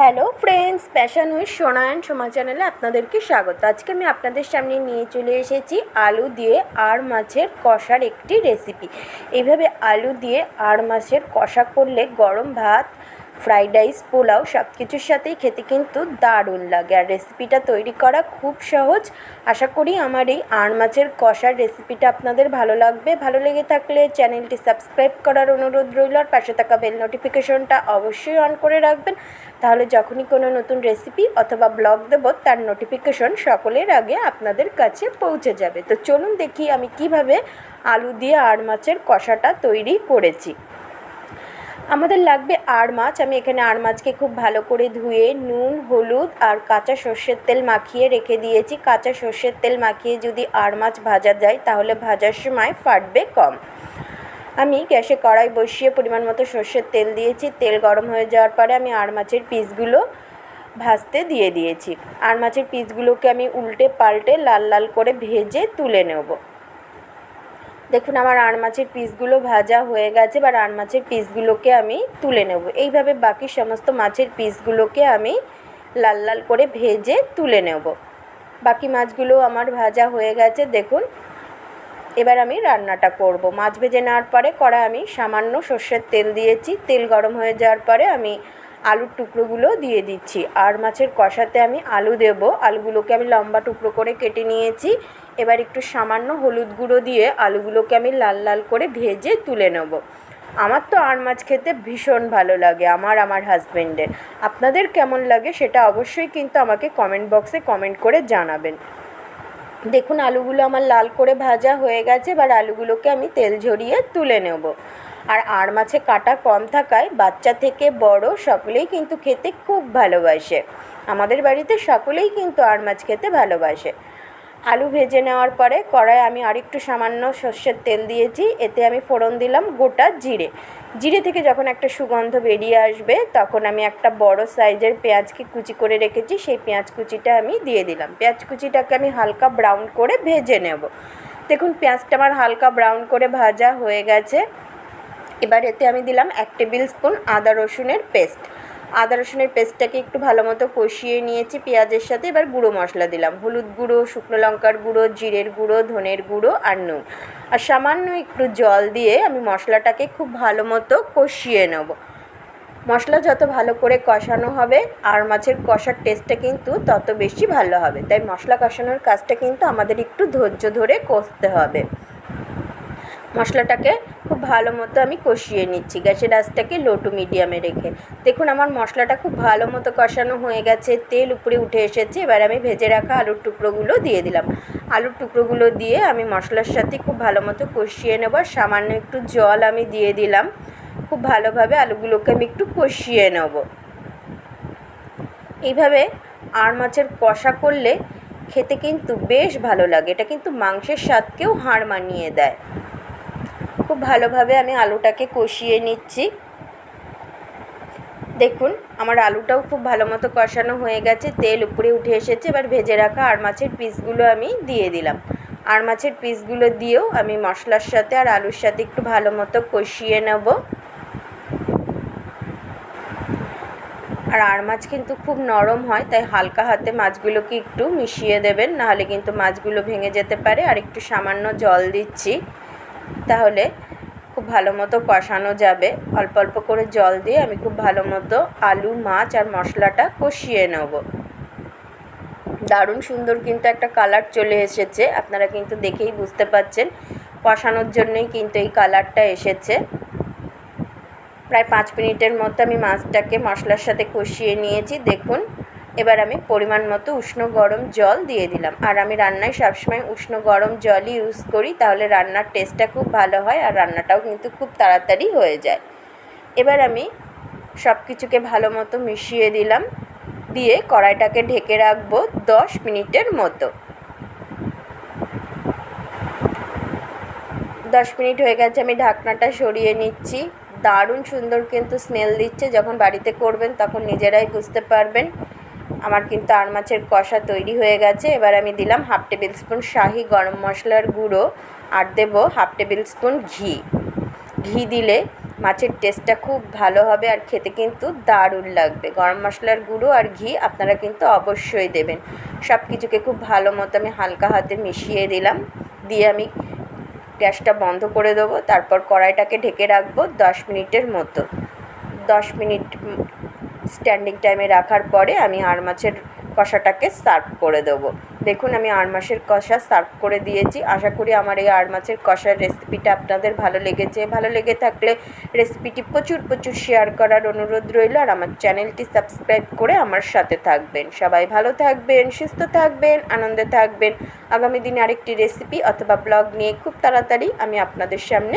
Hello friends passion with Sonayan Soma চ্যানেলে আপনাদেরকে স্বাগত। আজকে আমি আপনাদের সামনে নিয়ে চলে এসেছি আলু দিয়ে আর মাছের কষার একটি রেসিপি এইভাবে আলু দিয়ে আর মাছের কষা করলে গরম ভাত ফ্রাইড রাইস, পোলাও সব কিছুর সাথেই খেতে কিন্তু দারুণ লাগে। আর রেসিপিটা তৈরি করা খুব সহজ। আশা করি আমার এই আর মাছের কষার রেসিপিটা আপনাদের ভালো লাগবে। ভালো লেগে থাকলে চ্যানেলটি সাবস্ক্রাইব করার অনুরোধ রইল। আর পাশে থাকা বেল নোটিফিকেশনটা অবশ্যই অন করে রাখবেন। তাহলে যখনই কোনো নতুন রেসিপি অথবা ব্লগ দেব, তার নোটিফিকেশন সকলের আগে আপনাদের কাছে পৌঁছে যাবে। তো চলুন দেখি আমি কীভাবে আলু দিয়ে আর মাছের কষাটা তৈরি করেছি। আমাদের লাগবে আর মাছ। আমি এখানে আর মাছকে খুব ভালো করে ধুয়ে নুন, হলুদ আর কাঁচা সর্ষের তেল মাখিয়ে রেখে দিয়েছি। কাঁচা সর্ষের তেল মাখিয়ে যদি আর মাছ ভাজা যায়, তাহলে ভাজার সময় ফাটবে কম। আমি গ্যাসে কড়াই বসিয়ে পরিমাণ মতো সর্ষের তেল দিয়েছি। তেল গরম হয়ে যাওয়ার পরে আমি আর মাছের পিসগুলো ভাজতে দিয়ে দিয়েছি। আর মাছের পিসগুলোকে আমি উল্টে পাল্টে লাল লাল করে ভেজে তুলে নেব। দেখুন, আমার আর মাছের পিসগুলো ভাজা হয়ে গেছে বা আর মাছের পিসগুলোকে আমি তুলে নেব। এইভাবে বাকি সমস্ত মাছের পিসগুলোকে আমি লাল লাল করে ভেজে তুলে নেব। বাকি মাছগুলো আমার ভাজা হয়ে গেছে, দেখুন। এবার আমি রান্নাটা করব। মাছ ভেজে নেওয়ার পরে কড়া আমি সামান্য সর্ষের তেল দিয়েছি। তেল গরম হয়ে যাওয়ার পরে আমি আলুর টুকরোগুলো দিয়ে দিচ্ছি। আর মাছের কষাতে আমি আলু দেব। আলুগুলোকে আমি লম্বা টুকরো করে কেটে নিয়েছি। এবার একটু সামান্য হলুদ গুঁড়ো দিয়ে আলুগুলোকে আমি লাল লাল করে ভেজে তুলে নেব। আমার তো আর মাছ খেতে ভীষণ ভালো লাগে, আমার আমার হাজব্যান্ডের আপনাদের কেমন লাগে সেটা অবশ্যই কিন্তু আমাকে কমেন্ট বক্সে কমেন্ট করে জানাবেন। দেখুন, আলুগুলো আমার লাল করে ভাজা হয়ে গেছে। এবার আলুগুলোকে আমি তেল ঝরিয়ে তুলে নেব। আর আর মাছে কাটা কম থাকায় বাচ্চা থেকে বড় সকলেই কিন্তু খেতে খুব ভালোবাসে। আমাদের বাড়িতে সকলেই কিন্তু আর মাছ খেতে ভালোবাসে। আলু ভেজে নেওয়ার পরে কড়ায় আমি আরেকটু সামান্য সর্ষের তেল দিয়েছি, এতে আমি ফোড়ন দিলাম গোটা জিরে। জিরে থেকে যখন একটা সুগন্ধ বেরিয়ে আসবে, তখন আমি একটা বড় সাইজের পেঁয়াজকে কুচি করে রেখেছি, সেই পেঁয়াজ কুচিটা আমি দিয়ে দিলাম। পেঁয়াজ কুচিটাকে আমি হালকা ব্রাউন করে ভেজে নেব। দেখুন, পেঁয়াজটা আমার হালকা ব্রাউন করে ভাজা হয়ে গেছে। এবার এতে আমি দিলাম এক টেবিল স্পুন আদা রসুনের পেস্ট। আদা রসুনের পেস্টটাকে একটু ভালো মতো কষিয়ে নিয়েছি পেঁয়াজের সাথে। এবার গুঁড়ো মশলা দিলাম। হলুদ গুঁড়ো, শুকনো লঙ্কার গুঁড়ো, জিরের গুঁড়ো, ধনের গুঁড়ো আর নুন। আর সামান্য একটু জল দিয়ে আমি মশলাটাকে খুব ভালো মতো কষিয়ে নেব। মশলা যত ভালো করে কষানো হবে, আর মাছের কষার টেস্টটা কিন্তু তত বেশি ভালো হবে। তাই মশলা কষানোর কাজটা কিন্তু আমাদের একটু ধৈর্য ধরে কষতে হবে। মশলাটাকে খুব ভালো মতো আমি কষিয়ে নিচ্ছি। গ্যাসের আঁচটাকে লো টু মিডিয়ামে রেখে। দেখুন, আমার মশলাটা খুব ভালো মতো কষানো হয়ে গেছে, তেল উপরে উঠে এসেছে। এবার আমি ভেজে রাখা আলুর টুকরোগুলো দিয়ে দিলাম। আলুর টুকরোগুলো দিয়ে আমি মশলার সাথে খুব ভালো মতো কষিয়ে নেব। সামান্য একটু জল আমি দিয়ে দিলাম। খুব ভালোভাবে আলুগুলোকে আমি একটু কষিয়ে নেব। এইভাবে আর মাছের কষা করলে খেতে কিন্তু বেশ ভালো লাগে। এটা কিন্তু মাংসের স্বাদকেও হাড় মানিয়ে দেয়। ভালোভাবে আমি আলুটাকে কষিয়ে নিচ্ছি। দেখুন, আমার আলুটাও খুব ভালো মতো কষানো হয়ে গেছে, তেল উপরে উঠে এসেছে। এবার ভেজে রাখা আর মাছের পিসগুলো আমি দিয়ে দিলাম। আর মাছের পিসগুলো দিয়েও আমি মশলার সাথে আর আলুর সাথে একটু ভালো মতো কষিয়ে নেব। আর আর মাছ কিন্তু খুব নরম হয়, তাই হালকা হাতে মাছগুলোকে একটু মিশিয়ে দেবেন। নাহলে কিন্তু মাছগুলো ভেঙে যেতে পারে। আর একটু সামান্য জল দিচ্ছি। তাহলে খুব ভালো মতো কষানো যাবে। অল্প অল্প করে জল দিয়ে আমি খুব ভালো মতো আলু, মাছ আর মশলাটা কষিয়ে নেব। দারুণ সুন্দর কিন্তু একটা কালার চলে এসেছে। আপনারা কিন্তু দেখেই বুঝতে পাচ্ছেন, কষানোর জন্যই কিন্তু এই কালারটা এসেছে। প্রায় পাঁচ মিনিটের মতো আমি মাছটাকে মশলার সাথে কষিয়ে নিয়েছি। দেখুন এবার আমি পরিমাণ মতো উষ্ণ গরম জল দিয়ে দিলাম। আর আমি রান্নায় সবসময় উষ্ণ গরম জলই ইউজ করি, তাহলে রান্নার টেস্টটা খুব ভালো হয় আর রান্নাটাও কিন্তু খুব তাড়াতাড়ি হয়ে যায়। এবার আমি সব কিছুকে ভালো মতো মিশিয়ে দিলাম, দিয়ে কড়াইটাকে ঢেকে রাখব দশ মিনিটের মতো। দশ মিনিট হয়ে গেছে, আমি ঢাকনাটা সরিয়ে নিচ্ছি। দারুণ সুন্দর কিন্তু স্মেল দিচ্ছে, যখন বাড়িতে করবেন তখন নিজেরাই বুঝতে পারবেন। আমার কিন্তু আর মাছের কষা তৈরি হয়ে গেছে। এবার আমি দিলাম হাফ টেবিল স্পুন শাহি গরম মশলার গুঁড়ো আর দেবো হাফ টেবিল স্পুন ঘি। ঘি দিলে মাছের টেস্টটা খুব ভালো হবে আর খেতে কিন্তু দারুণ লাগবে। গরম মশলার গুঁড়ো আর ঘি আপনারা কিন্তু অবশ্যই দেবেন। সব কিছুকে খুব ভালো মতো আমি হালকা হাতে মিশিয়ে দিলাম। দিয়ে আমি গ্যাসটা বন্ধ করে দেবো। তারপর কড়াইটাকে ঢেকে রাখব দশ মিনিটের মতো। দশ মিনিট স্ট্যান্ডিং টাইমে রাখার পরে আমি আড় মাছের কষাটাকে সার্ভ করে দেবো। দেখুন, আমি আড় মাছের কষা সার্ভ করে দিয়েছি। আশা করি আমার এই আড় মাছের কষার রেসিপিটা আপনাদের ভালো লেগেছে। ভালো লেগে থাকলে রেসিপিটি প্রচুর প্রচুর শেয়ার করার অনুরোধ রইল। আর আমার চ্যানেলটি সাবস্ক্রাইব করে আমার সাথে থাকবেন। সবাই ভালো থাকবেন, সুস্থ থাকবেন, আনন্দে থাকবেন। আগামী দিনে আরেকটি রেসিপি অথবা ব্লগ নিয়ে খুব তাড়াতাড়ি আমি আপনাদের সামনে